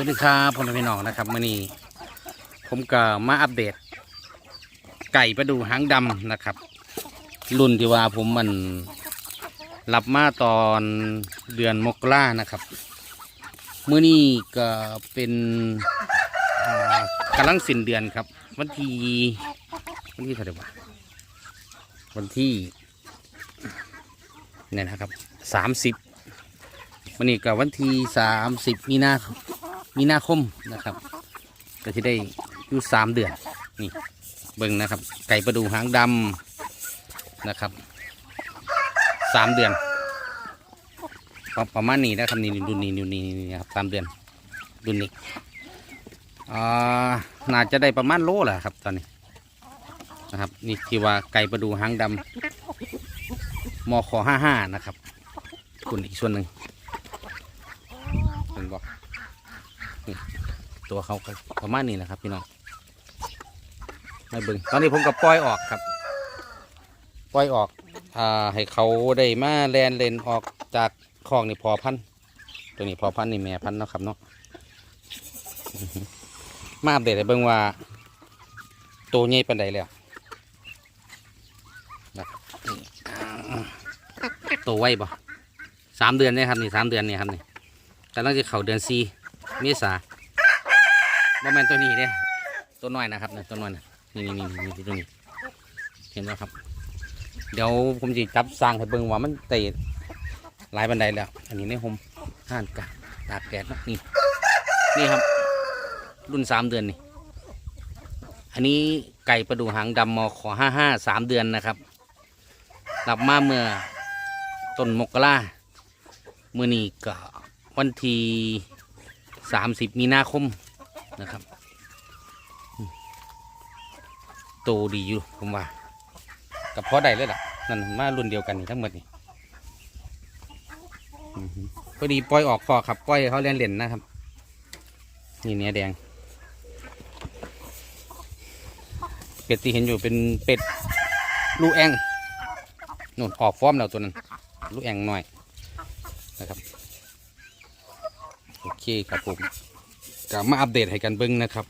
วัสดีครับพ่อแม่พี่น้องนะครับมื่อนี้ผมก็มาอัปเดต ไก่ประดูหางดำนะครับ รุ่นที่ว่าผมมันรับมาตอนเดือนมกรานะครับมื่อนี้ก็เป็นอ่ากำลังสิ้นเดือนครับ วันที่วันที่เท่าไหร่วะวันที่เนี่ยนะครับสามสิบวันนี้ก็วันที่สามสิบมีนา มีนาคมนะครับ ก็จะได้อยู่สามเดือนนี่เบิ่งนะครับ ไก่ประดูหางดำนะครับสามเดือน ประประมาณนี้นะครับนี่รุ่นนี้รุ่นนี้นี่ครับสามเดือนรุ่นนี้อ่าน่าจะได้ประมาณโลแหละครับตอนนี้นะครับนี่ที่ว่าไก่ประดูหางดำมขห้าห้านะครับคุณอีกส่วนหนึ่งเห็นบอก ตัวเขาประมาณนี้แหละครับพี่น้องไม่เบิ่งตอนนี้ผมก็ปล่อยออกครับ ปล่อยออกอ่าให้เขาได้มาแลนเลนออกจากคลองนี่พอพันตัวนี้พอพันนี่แม่พันเนาะครับเนาะมาอัปเดตให้เบิ่งว่าตัวใหญ่ปานใดแล้วตัวไวบ่สามเดือนเนี่ยครับนี่สามเดือนเนี่ยครับนี่กำลังจะเข้าเดือนสี่ มษาบ่แมนตัวนี้เด้ตัวน้อยนะครับเนี่ยตัวน้อยนะนี่นี่นี่นี่ตัวนี้ เห็นไหมครับ เดี๋ยวผมจะจับสร้างให้เบิ่งว่ามันเตะหลายบันไดแล้ว อันนี้ในโฮมห้านกะตากแดดนะนี่นี่ครับ รุ่นสามเดือนนี่ อันนี้ไก่ประดูหางดำมขอห้าห้าสามเดือนนะครับรับมาเมื่อต้นมกราเมื่อนี้ก็วันที่ สามสิบมีนาคมนะครับ โตดีอยู่ผมว่า กับพอได้เลยล่ะ นั่นมารุ่นเดียวกันนี่ทั้งหมดนี่พอดีปล่อยออกคอครับปล่อยเขาเล่นเล่นนะครับ นี่เนื้อแดง เป็ดที่เห็นอยู่เป็นเป็ดลูกแองนู่นออกฟอร์มแล้วตัวนั้นลูกแองหน่อยนะครับ โอเคครับผมก็มาอัปเดตให้กันเบิ้งนะครับ